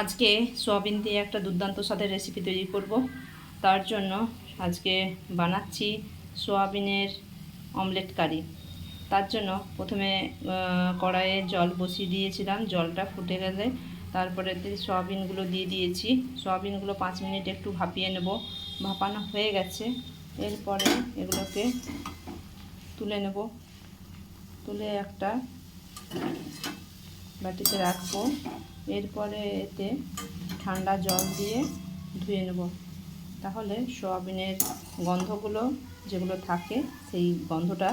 আজকে সোয়াবিন দিয়ে একটা দুর্দান্ত স্বাদের রেসিপি তৈরি করব। তার জন্য আজকে বানাচ্ছি সোয়াবিনের অমলেট কারি তার জন্য প্রথমে কড়াইয়ে জল বসিয়ে দিয়েছিলাম। জলটা ফুটে গেলে তারপরে সোয়াবিনগুলো দিয়ে দিয়েছি। সোয়াবিনগুলো পাঁচ মিনিট একটু ভাপিয়ে নেব। ভাপানো হয়ে গেছে। এরপরে এগুলোকে তুলে নেব। তুলে একটা বাটিতে রাখব। এরপরে এতে ঠান্ডা জল দিয়ে ধুয়ে নেব। তাহলে সোয়াবিনের গন্ধগুলো যেগুলো থাকে, সেই গন্ধটা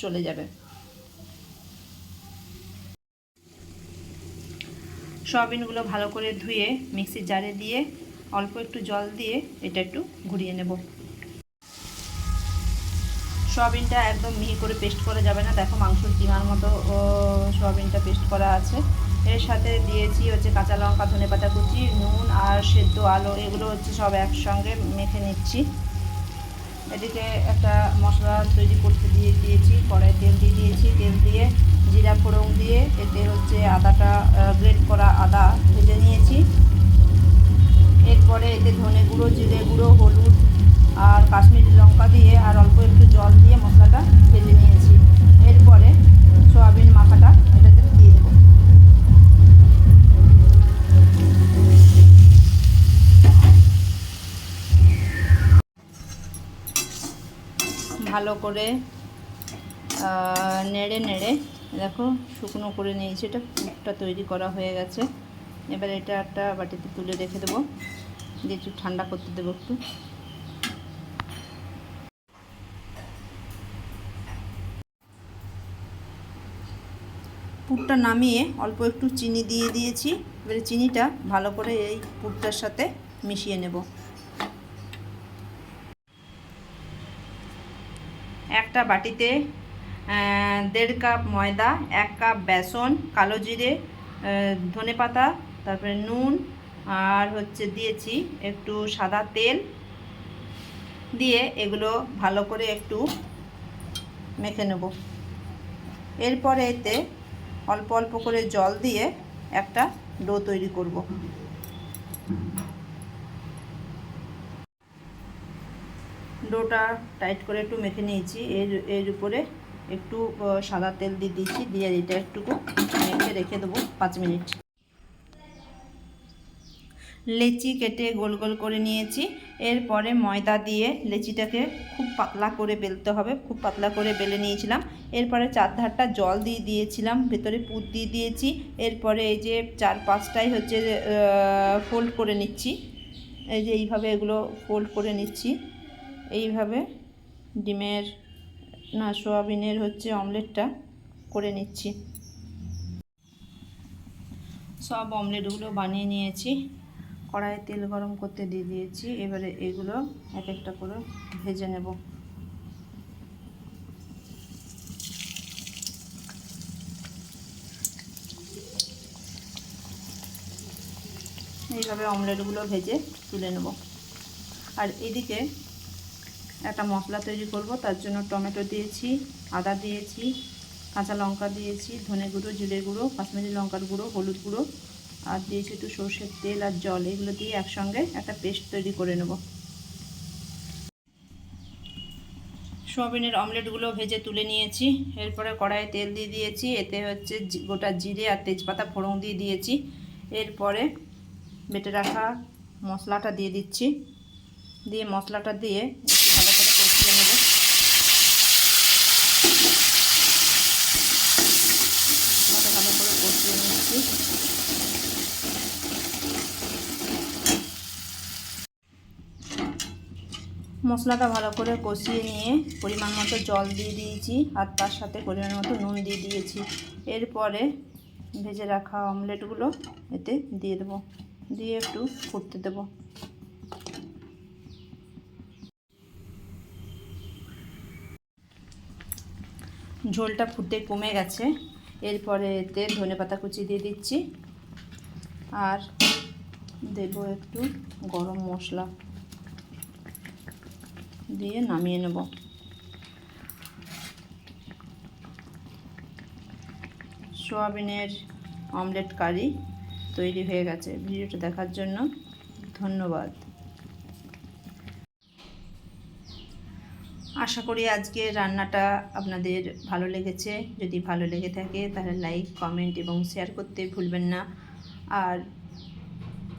চলে যাবে। সয়াবিনগুলো ভালো করে ধুয়ে মিক্সির জারে দিয়ে অল্প একটু জল দিয়ে এটা একটু ঘুরিয়ে নেব। সয়াবিনটা একদম মিহি করে পেস্ট করা যাবে না। দেখো মাংসর কিমার মতো সয়াবিনটা পেস্ট করা আছে। এর সাথে দিয়েছি হচ্ছে কাঁচা লঙ্কা, ধনে পাতা কুচি, নুন আর সেদ্ধ আলো। এগুলো হচ্ছে সব একসঙ্গে মেখে নিচ্ছি। এদিকে একটা মশলা তৈরি করতে দিয়ে দিয়েছি কড়াই তেল দিয়ে দিয়েছি। তেল দিয়ে জিরা ফোড়ন দিয়ে এতে হচ্ছে আদাটা গ্রেট করা আদা ভেজে নিয়েছি। এরপরে এতে ধনে গুঁড়ো, জিরে গুঁড়ো, হলুদ কাশ্মীরি লঙ্কা দিয়ে আর অল্প একটু জল দিয়ে মশলাটা ভেজে নিয়েছি। এরপরে সয়াবিন মাখাটা এটাতে দিয়ে দেবো। ভালো করে নেড়ে নেড়ে, দেখো, শুকনো করে নিয়েছি এটা, পুরটা তৈরি করা হয়ে গেছে। এবার এটা একটা বাটিতে তুলে রেখে দেবো। দিয়ে একটু ঠান্ডা করতে দেবো একটু। পুরটা নামিয়ে অল্প একটু চিনি দিয়ে দিয়েছি। এবারে চিনিটা ভালো করে এই পুরটার সাথে মিশিয়ে নেব। একটা বাটিতে দেড় কাপ ময়দা, এক কাপ বেসন, কালো জিরে ধনে পাতা, তারপরে নুন, আর হচ্ছে দিয়েছি একটু সাদা তেল। দিয়ে এগুলো ভালো করে একটু মেখে নেব। এরপরে এতে অল্প অল্প করে জল দিয়ে একটা ডো তৈরি করব। ডোটা টাইট করে একটু মেখে নিয়েছি। এর এর উপরে একটু সাদা তেল দিয়ে দিয়েছি দিয়ে এটা একটুকু মেখে রেখে দেবো পাঁচ মিনিট। লেচি কেটে গোল গোল করে নিয়েছি। এরপরে ময়দা দিয়ে লেচিটাকে খুব পাতলা করে বেলতে হবে। খুব পাতলা করে বেলে নিয়েছিলাম। এরপরে চারধারটা জল দিয়ে দিয়েছিলাম, ভেতরে পুর দিয়ে দিয়েছি। এরপরে এই যে চার পাঁচটাই হচ্ছে ফোল্ড করে নিচ্ছি। এই যে এইভাবে এগুলো ফোল্ড করে নিচ্ছি। এইভাবে ডিমের, না, সোয়াবিনের হচ্ছে অমলেটটা করে নিচ্ছি। সব অমলেটগুলো বানিয়ে নিয়েছি। কড়াইয়ে তেল গরম করতে দিয়ে দিয়েছি। এবারে এগুলো এক একটা করে ভেজে নেব। এইভাবে অমলেটগুলো ভেজে তুলে নেব। আর এদিকে একটা মশলা তৈরি করব, তার জন্য টমেটো দিয়েছি, আদা দিয়েছি, কাঁচা লঙ্কা দিয়েছি, ধনে গুঁড়ো, জিরে গুঁড়ো, কাশ্মীরি লঙ্কার গুঁড়ো, হলুদ গুঁড়ো আর দিয়েছি একটু সর্ষের তেল আর জল, এগুলো দিয়ে একসঙ্গে একটা পেস্ট তৈরি করে নেব। সোয়াবিনের অমলেটগুলো ভেজে তুলে নিয়েছি। এরপরে কড়াইয়ে তেল দিয়ে দিয়েছি। এতে হচ্ছে গোটা জিরে আর তেজপাতা ফোড়ন দিয়ে দিয়েছি। এরপরে বেটে রাখা মশলাটা দিয়ে দিচ্ছি। দিয়ে মশলাটা দিয়ে একটু ভালো করে কষিয়ে নেব মশলাটা ভালো করে কষিয়ে নিচ্ছি মশলাটা ভালো করে কষিয়ে নিয়ে পরিমাণ মতো জল দিয়ে দিয়েছি আর তার সাথে পরিমাণ মতো নুন দিয়ে দিয়েছি। এরপরে ভেজে রাখা অমলেটগুলো এতে দিয়ে দেবো। দিয়ে একটু ফুটতে দেবো। ঝোলটা ফুটে কমে গেছে। এরপরে এতে ধনে পাতা কুচি দিয়ে দিচ্ছি। আর দেব একটু গরম মশলা। দিয়ে নামিয়ে নেব। সোয়াবিনের অমলেট কারি তৈরি হয়ে গেছে। ভিডিওটা দেখার জন্য ধন্যবাদ। আশা করি আজকে রান্নাটা আপনাদের ভালো লেগেছে। যদি ভালো লেগে থাকে তাহলে লাইক, কমেন্ট এবং শেয়ার করতে ভুলবেন না। আর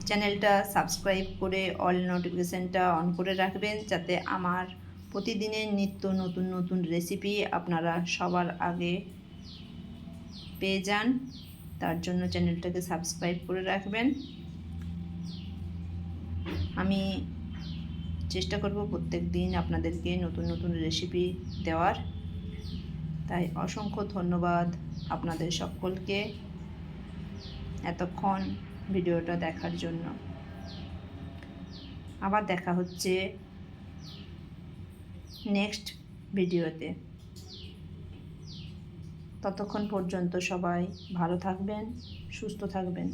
চ্যানেলটা সাবস্ক্রাইব করে অল নোটিফিকেশানটা অন করে রাখবেন, যাতে আমার প্রতিদিনের নিত্য নতুন নতুন রেসিপি আপনারা সবার আগে পেয়ে যান। তার জন্য চ্যানেলটাকে সাবস্ক্রাইব করে রাখবেন। আমি চেষ্টা করব প্রত্যেক দিন আপনাদেরকে নতুন নতুন রেসিপি দেওয়ার। তাই অসংখ্য ধন্যবাদ আপনাদের সকলকে। এতক্ষণ ভিডিওটা দেখার জন্য। আবার দেখা হচ্ছে নেক্সট ভিডিওতে। ততক্ষণ পর্যন্ত সবাই ভালো থাকবেন, সুস্থ থাকবেন।